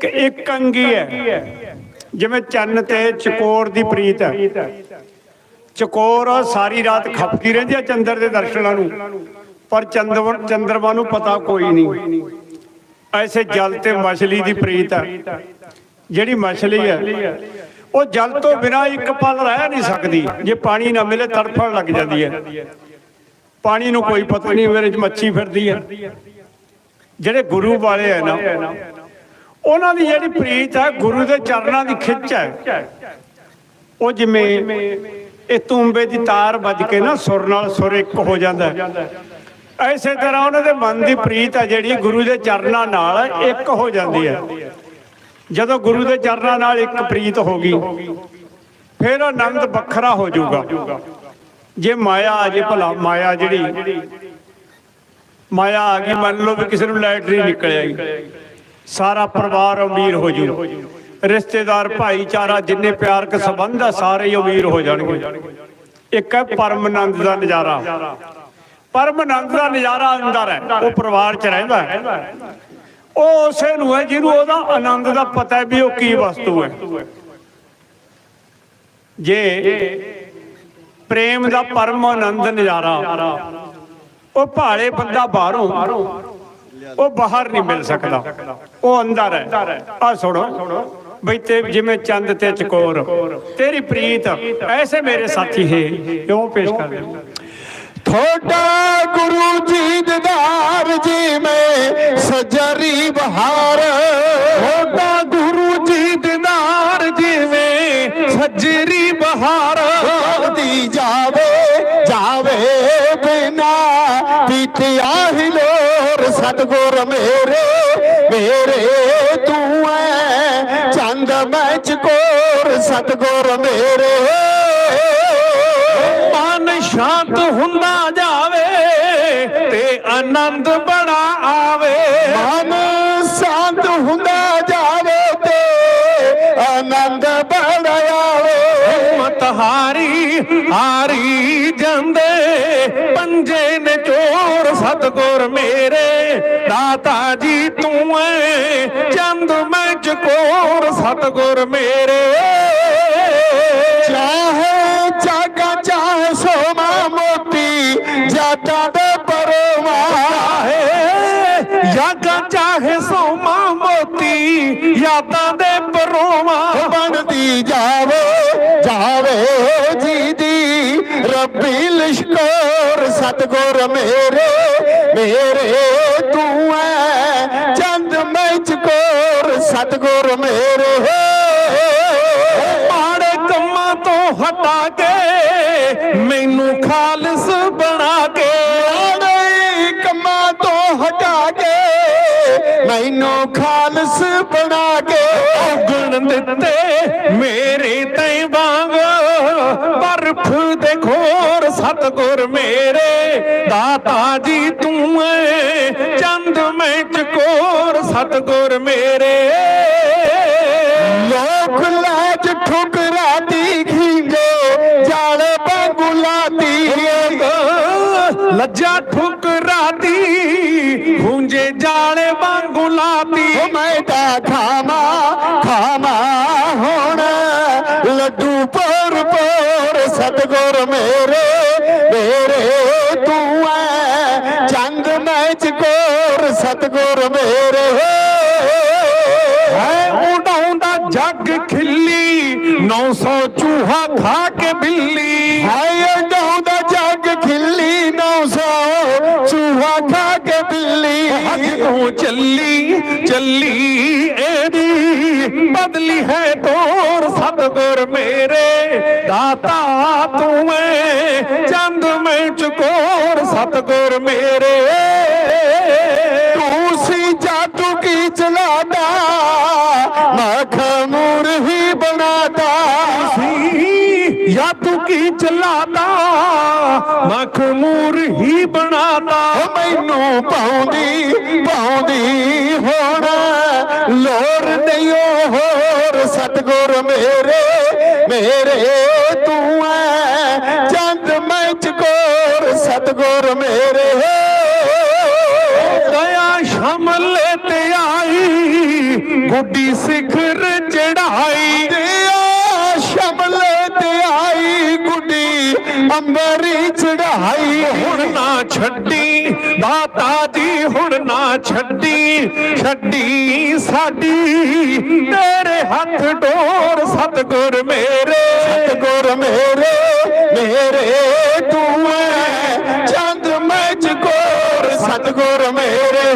ਕਿ ਇੱਕ ਅੰਗੀ ਹੈ। ਜਿਵੇਂ ਚੰਨ ਤੇ ਚਕੋਰ ਦੀ ਪ੍ਰੀਤ ਹੈ। ਚਕੋਰ ਸਾਰੀ ਰਾਤ ਖਪਦੀ ਰਹਿੰਦੀ ਹੈ ਚੰਦਰ ਦੇ ਦਰਸ਼ਨਾਂ ਨੂੰ। ਪਰ ਚੰਦਰ ਚੰਦਰਮਾ ਨੂੰ ਪਤਾ ਕੋਈ ਨਹੀਂ। ਐਸੇ ਜਲ ਤੇ ਮਛਲੀ ਦੀ ਪ੍ਰੀਤ ਹੈ। ਜਿਹੜੀ ਮਛਲੀ ਹੈ, ਉਹ ਜਲ ਤੋਂ ਬਿਨਾ ਇੱਕ ਪਲ ਰਹਿ ਨਹੀਂ ਸਕਦੀ। ਜੇ ਪਾਣੀ ਨਾ ਮਿਲੇ, ਤੜਫਣ ਲੱਗ ਜਾਂਦੀ ਹੈ। ਪਾਣੀ ਨੂੰ ਕੋਈ ਪਤਾ ਨਹੀਂ ਮੇਰੇ ਚ ਮੱਛੀ ਫਿਰਦੀ ਹੈ। ਜਿਹੜੇ ਗੁਰੂ ਵਾਲੇ ਹੈ ਨਾ ਉਹਨਾਂ ਦੀ ਜਿਹੜੀ ਪ੍ਰੀਤ ਹੈ ਗੁਰੂ ਦੇ ਚਰਨਾਂ ਦੀ ਖਿੱਚ ਹੈ ਉਹ ਜਿਵੇਂ ਇਹ ਤੂੰਬੇ ਦੀ ਤਾਰ ਵੱਜ ਕੇ ਨਾ ਸੁਰ ਨਾਲ ਸੁਰ ਇੱਕ ਹੋ ਜਾਂਦਾ ਹੈ। ਐਸੇ ਤਰ੍ਹਾਂ ਉਹਨਾਂ ਦੇ ਮਨ ਦੀ ਪ੍ਰੀਤ ਹੈ ਜਿਹੜੀ ਗੁਰੂ ਦੇ ਚਰਨਾਂ ਨਾਲ ਇੱਕ ਹੋ ਜਾਂਦੀ ਹੈ। ਜਦੋਂ ਗੁਰੂ ਦੇ ਚਰਨਾਂ ਨਾਲ ਇੱਕ ਪ੍ਰੀਤ ਹੋ ਗਈ, ਫਿਰ ਆਨੰਦ ਵੱਖਰਾ ਹੋ ਜਾਊਗਾ। ਜੇ ਮਾਇਆ ਆ ਜੇ ਭਲਾ, ਮਾਇਆ ਜਿਹੜੀ, ਮਾਇਆ ਆ ਗਈ, ਮੰਨ ਲਓ ਵੀ ਕਿਸੇ ਨੂੰ ਲੈਟਰੀ ਨਿਕਲ ਆਈ। ਸਾਰਾ ਪਰਿਵਾਰ ਅਮੀਰ ਹੋ ਜੂ। ਰਿਸ਼ਤੇਦਾਰ, ਭਾਈਚਾਰਾ, ਜਿੰਨੇ ਪਿਆਰਕ ਸੰਬੰਧ ਆ, ਸਾਰੇ ਅਮੀਰ ਹੋ ਜਾਣਗੇ। ਇੱਕ ਹੈ ਪਰਮਨੰਦ ਦਾ ਨਜ਼ਾਰਾ। ਪਰਮਨੰਦ ਦਾ ਨਜ਼ਾਰਾ ਅੰਦਰ ਹੈ। ਉਹ ਪਰਿਵਾਰ 'ਚ ਰਹਿੰਦਾ ਹੈ। ਉਹ ਉਸੇ ਨੂੰ ਹੈ ਜਿਹਨੂੰ ਉਹਦਾ ਆਨੰਦ ਦਾ ਪਤਾ ਹੈ ਵੀ ਉਹ ਕੀ ਵਸਤੂ ਹੈ। ਜੇ ਪ੍ਰੇਮ ਦਾ ਪਰਮ ਆਨੰਦ ਨਜ਼ਾਰਾ, ਉਹ ਭਾਲੇ ਬੰਦਾ ਬਾਹਰੋਂ ਉਹ ਬਾਹਰ ਨਹੀਂ ਮਿਲ ਸਕਦਾ। ਉਹ ਅੰਦਰ ਹੈ। ਆ ਸੁਣੋ। ਬਈ ਤੇ ਜਿਵੇਂ ਚੰਦ ਤੇ ਚਕੋਰ। ਤੇਰੀ ਪ੍ਰੀਤ, ਐਸੇ ਮੇਰੇ ਸਾਥੀ ਹੈ। ਕਿਉਂ ਪੇਸ਼ ਕਰਦੇ ਥੋੜਾ ਗੁਰੂ ਜੀ ਦਿਦਾਰ ਜੀ ਮੈਂ ਸਜਰੀ ਬਹਾਰ। ਥੋੜਾ ਗੁਰੂ ਜੀ ਦਿਦਾਰ ਜਿਵੇਂ ਸਜਰੀ ਬਹਾਰ। ਦੀ ਜਾਵੇ ਜਾਵੇ ਬਿਨਾ ਪੀਤਿਆ ਹੀ ਲੋਰ ਸਤਗੁਰ ਮੇਰੇ ਮੇਰੇ ਤੂੰ ਐ। ਚੰਦ ਮੈਚ ਕੋਰ, ਸਤਗੁਰ ਮੇਰੇ। ਮਨ ਸ਼ਾਂਤ ਹੁੰਦਾ ਜਾਵੇ ਤੇ ਆਨੰਦ ਬੜਾ ਆਵੇ। ਮਨ ਸ਼ਾਂਤ ਹੁੰਦਾ ਜਾਵੇ ਤੇ ਆਨੰਦ ਬੜਾ ਆਵੇ। ਮਤ ਹਾਰੀ ਹਾਰੀ ਜਾਂਦੇ। ਪੰਜੇ ਸਤਗੁਰ ਮੇਰੇ, ਦਾਤਾ ਜੀ ਤੂੰ ਐ, ਚੰਦ ਮੈਂ ਚਕੋਰ, ਸਤਗੁਰ ਮੇਰੇ। ਚਾਹੇ ਜਾਗਾ ਚਾਹੇ ਸੋਮਾ ਮੋਤੀ, ਜਾਤਾ ਦੇ ਪਰਵਾਹੇ ਜਾਗਾ ਚਾਹੇ ਸੋਮਾ ਮੋਤੀ, ਯਾਦਾਂ ਦੇ ਪਰੋਵਾ। ਬਣਦੀ ਜਾਵੇ ਜਾਵੇ ਜੀ ਦੀ ਰੱਬੀ ਲਿਸ਼ਕੋਰ ਸਤਗੁਰ ਮੇਰੇ ਮੇਰੇ ਤੂੰ ਐ। ਚੰਦ ਮੈਂ ਚਕੋਰ ਸਤਗੁਰ ਮੇਰੇ। ਮਾੜੇ ਕੰਮਾਂ ਤੋਂ ਹਟਾ ਕੇ ਮੈਨੂੰ ਖਾਲਸ ਬਣਾ ਕੇ। ਮਾੜੇ ਕੰਮਾਂ ਤੋਂ ਹਟਾ ਕੇ ਮੈਨੂੰ ਖਾਲਸ ਬਣਾ ਕੇ। ਉਗਣ ਦਿੱਤੇ ਮੇਰੇ ਤੈ ਵਾਂਗ। ਬਰਫ ਦੇ ਖੋਰ ਸਤਗੁਰ ਮੇਰੇ ਦਾਤਾ ਜੀ ਤੂੰ ਏ ਚੰਦ ਮੈਂ ਚਕੋਰ ਸਤਗੁਰ ਮੇਰੇ। ਲੋਕ ਲਾਜ ਠੁਕਰਾਤੀ ਖੀਂਗੇ ਜਾਲ ਬੰਗੁਲਾਤੀ ਲੱਜਾ ਠੁਕਰਾਤੀ ਹੁੰਜੇ ਜਾਲੇ ਬੰਗੁਲਾਤੀ ਮੈਂ ਤਾਂ ਖਾਮਾ ਖਾਮਾ ਹੁਣ ਲੱਡੂ ਪਰ ਪਰ ਸਤਗੁਰ ਮੇਰੇ ਮੇਰੇ ਤੂੰ ਐ। ਚੰਦ ਮੈਂ ਚਕੋਰ ਸਤਗੁਰ ਮੇਰੇ। ਹੈ ਉਡਾਉਂਦਾ ਜੱਗ ਖਿੱਲੀ 900 ਚੂਹਾ ਖਾ ਕੇ ਬਿੱਲੀ। ਹਾਏ ਉਡਾਉਂਦਾ ਜੱਗ ਖਿੱਲੀ 900 ਚੂਹਾ ਖਾ ਕੇ ਬਿੱਲੀ। ਹੱਥ ਤੋਂ ਚੱਲੀ ਚੱਲੀ ਇਹਦੀ ਬਦਲੀ ਹੈ ਤੋਰ ਦਾਤਾ ਤੂੰ ਏ, ਚੰਦ ਮੈਂ ਚਕੋਰ ਸਤਗੁਰ ਮੇਰੇ। ਤੂੰ ਸੀ ਜਾਦੂ ਕੀ ਚਲਾਦਾ ਮਖਮੂਰ ਹੀ ਬਣਾਦਾ। ਸੀ ਜਾਦੂ ਕੀ ਚਲਾਦਾ ਮਖਮੂਰ ਹੀ ਬਣਾਦਾ। ਮੈਨੂੰ ਪਾਉਂਦੀ ਪਾਉਂਦੀ ਹੁਣ ਲੋੜ ਨਹੀਂ ਹੋਰ, ਸਤਗੁਰ ਮੇਰੇ ਮੇਰੇ। ਗੁਰ ਮੇਰੇ। ਦਇਆ ਸ਼ਮਲੇ ਤੇ ਆਈ, ਗੁੱਡੀ ਸਿਖਰ ਚੜਾਈ ਤੇ ਆ ਸ਼ਮਲ ਤੇ ਆਈ, ਗੁੱਡੀ ਅੰਬਰੀ ਚੜਾਈ ਹੁਣ ਨਾ ਛੱਡੀ, ਦਾਤਾ ਜੀ ਹੁਣ ਨਾ ਛੱਡੀ ਛੱਡੀ ਸਾਡੀ। ਤੇਰੇ ਹੱਥ ਡੋਰ ਸਤਗੁਰ ਮੇਰੇ। ਸਤਗੁਰ ਮੇਰੇ ਮੇਰੇ ਤੂੰ ਐ। ਚੰਦ ਮੈਂ ਸਤਗੁਰ ਮੇਰੇ